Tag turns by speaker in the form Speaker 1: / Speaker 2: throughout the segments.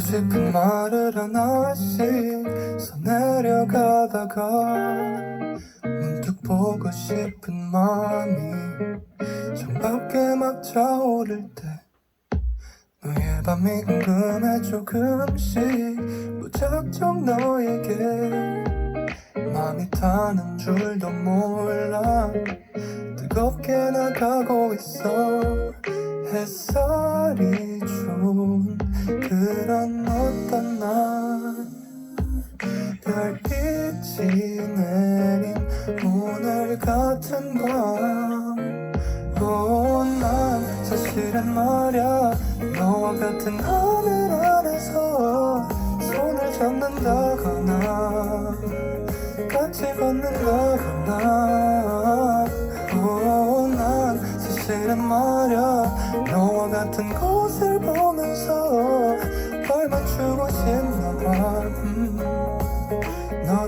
Speaker 1: 하고 싶은 말을 하나씩 써내려가다가 문득 보고 싶은 마음이 창밖에 막 차오를 때 너의 밤이 궁금해 조금씩 무작정 너에게 마음이 타는 줄도 몰라. 뜨겁게 나가고 있어. 햇살이 좋은 그런 어떤 날 별빛이 내린 오늘 같은 밤. 오, 난 사실은 말야 너와 같은 하늘 아래서 손을 잡는다거나. 같이 걷는다거나. 오, 난 사실은 말야 너와 같은 곳을 보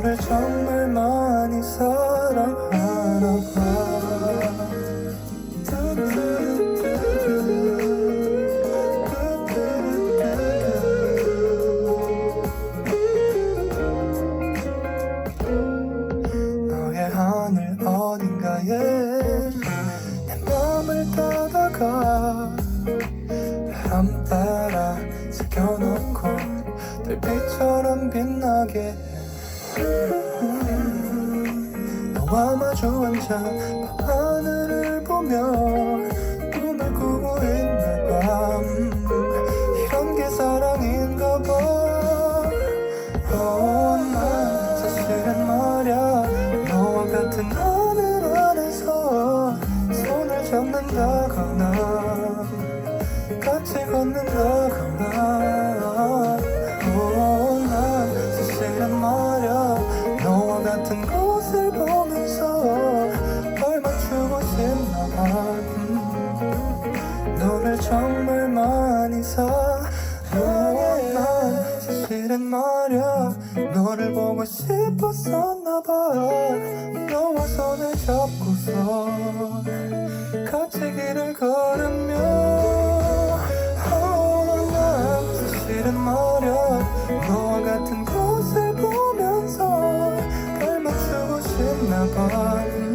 Speaker 1: 너를 정말 많이 사랑하나 봐 너의 하늘 어딘가에 내 맘을 따다가 바람 따라 새겨놓고 달빛처럼 빛나게 너와 마주 앉아 밤하늘을 보며 꿈을 꾸고 봐 음, 이런 게 사랑인가 봐 어, 난 사실은 말야 너와 같은 하늘 아래서 손을 잡는다거나 같이 걷는다거나. 어, 난 사실은 말야 너와 같은 곳을 보 너를 정말 많이 사랑해 난 사실은 말야. 너를 보고 싶었었나봐. 너와 손을 잡고서 같이 길을 걸으며. 아, oh, 사실은 말야. 너와 같은 곳을 보면서 날 맞추고 싶나봐.